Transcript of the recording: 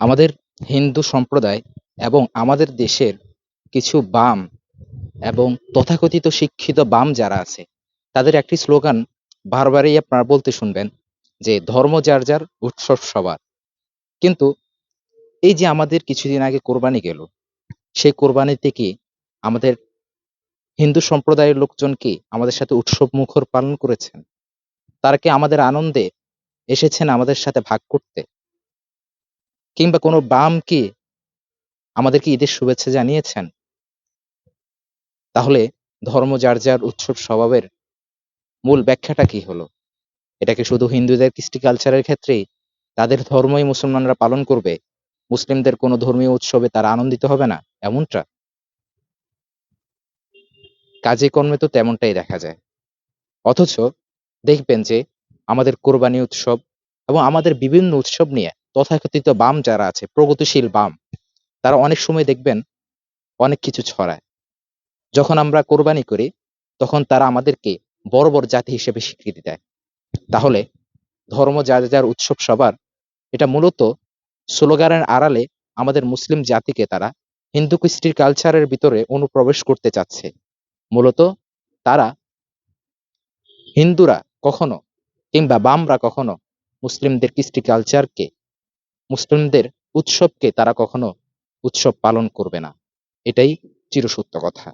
আমাদের হিন্দু সম্প্রদায় এবং আমাদের দেশের কিছু বাম এবং তথাকথিত শিক্ষিত বাম যারা আছে, তাদের একটি স্লোগান বারবারই আপনারা বলতে শুনবেন যে, ধর্ম যার যার, উৎসব সবার। কিন্তু এই যে আমাদের কিছুদিন আগে কোরবানি গেল, সেই কোরবানিতে কি আমাদের হিন্দু সম্প্রদায়ের লোকজন কি আমাদের সাথে উৎসব মুখর পালন করেছেন? তারা কি আমাদের আনন্দে এসেছেন আমাদের সাথে ভাগ করতে? কিংবা কোনো বাম কি আমাদেরকে ঈদের শুভেচ্ছা জানিয়েছেন? তাহলে ধর্ম যার যার উৎসব স্বভাবের মূল ব্যাখ্যাটা কি হলো? এটাকে শুধু হিন্দুদের কৃষ্টি কালচারের ক্ষেত্রেই তাদের ধর্মই মুসলমানরা পালন করবে? মুসলিমদের কোনো ধর্মীয় উৎসবে তারা আনন্দিত হবে না? এমনটা? কাজে কর্মে তো তেমনটাই দেখা যায়। অথচ দেখবেন যে আমাদের কোরবানি উৎসব এবং আমাদের বিভিন্ন উৎসব নিয়ে তথাকথিত বাম যারা আছে, প্রগতিশীল বাম, তারা অনেক সময় দেখবেন অনেক কিছু ছড়ায়। যখন আমরা কোরবানি করি, তখন তারা আমাদেরকে বড় বড় জাতি হিসেবে স্বীকৃতি দেয়। তাহলে ধর্ম যার যার উৎসব সবার, এটা মূলত স্লোগানের আড়ালে আমাদের মুসলিম জাতিকে তারা হিন্দু কৃষ্টির কালচারের ভিতরে অনুপ্রবেশ করতে চাচ্ছে। মূলত তারা হিন্দুরা কখনো কিংবা বামরা কখনো মুসলিমদের কৃষ্টি কালচারকে মুসলিমদের উৎসবকে তারা কখনো উৎসব পালন করবে না। এটাই চিরসত্য কথা।